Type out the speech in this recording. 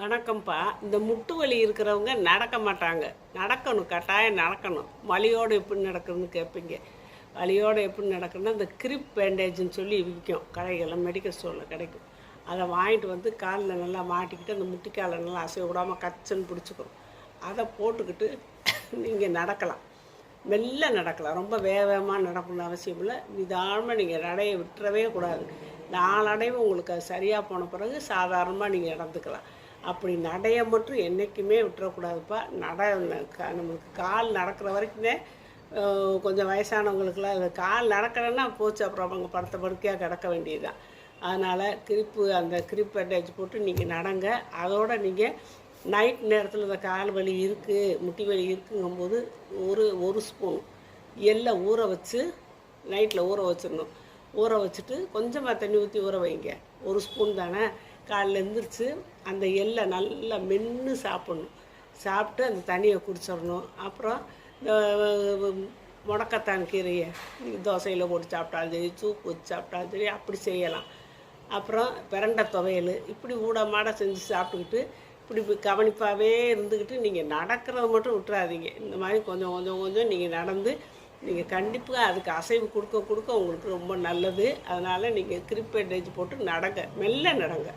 வணக்கம்ப்பா. இந்த முட்டு வலி இருக்கிறவங்க நடக்க மாட்டாங்க. நடக்கணும் கட்டாயம் நடக்கணும். வலியோடு எப்படி நடக்கணும்னு கேட்பீங்க. வலியோடு எப்படி நடக்கணும்னா இந்த கிரிப் பேண்டேஜ்னு சொல்லி விற்கும் கடைகளில் மெடிக்கல் ஸ்டோரில் கிடைக்கும். அதை வாங்கிட்டு வந்து காலில் நல்லா மாட்டிக்கிட்டு அந்த முட்டிக்காலை நல்லா அசைய விடாமல் கச்சன்னு பிடிச்சிக்கணும். அதை போட்டுக்கிட்டு நீங்கள் நடக்கலாம். மெல்ல நடக்கலாம். ரொம்ப வேகமாக நடக்கணும்னு அவசியம் இல்லை. நிதானமாக நீங்கள் நடையை விட்டுறவே கூடாது. நாளடைவு உங்களுக்கு அது சரியாக போன பிறகு சாதாரணமாக நீங்கள் நடந்துக்கலாம். அப்படி நடைய மட்டும் என்றைக்குமே விட்டுறக்கூடாதுப்பா. நட க- நம்மளுக்கு கால் நடக்கிற வரைக்குமே கொஞ்சம் வயசானவங்களுக்குலாம் அது கால் நடக்கலைன்னா போச்சு. அப்புறம் அவங்க படுத்த படுக்கையாக கிடக்க வேண்டியதுதான். அதனால் கிரிப்பு அந்த கிரிப் பேண்டேஜ் போட்டு நீங்கள் நடங்க. அதோட நீங்கள் நைட் நேரத்தில் இந்த கால் வலி இருக்குது முட்டி வலி இருக்குங்கும்போது ஒரு ஒரு ஸ்பூன் எள்ளை ஊற வச்சு நைட்டில் ஊற வச்சிடணும். ஊற வச்சுட்டு கொஞ்சமாக தண்ணி ஊற்றி ஊற வைங்க. ஒரு ஸ்பூன் தானே? காலைல எழுந்திரிச்சு அந்த எல்லை நல்லா மென்று சாப்பிட்ணும். சாப்பிட்டு அந்த தண்ணியை குடிச்சிடணும். அப்புறம் இந்த முடக்கத்தான் கீரையை தோசையில் போட்டு சாப்பிட்டாலும் சரி சூப் வச்சு சாப்பிட்டாலும் சரி அப்படி செய்யலாம். அப்புறம் பிரண்டை துவையல் இப்படி ஊடமாட செஞ்சு சாப்பிட்டுக்கிட்டு இப்படி கவனிப்பாகவே இருந்துக்கிட்டு நீங்கள் நடக்கிறத மட்டும் விட்டுறாதீங்க. இந்த மாதிரி கொஞ்சம் கொஞ்சம் கொஞ்சம் நீங்கள் நடந்து நீங்கள் கண்டிப்பாக அதுக்கு அசைவு கொடுக்க கொடுக்க உங்களுக்கு ரொம்ப நல்லது. அதனால் நீங்கள் கிரிப்பேட் போட்டு நடங்க. மெல்ல நடங்க.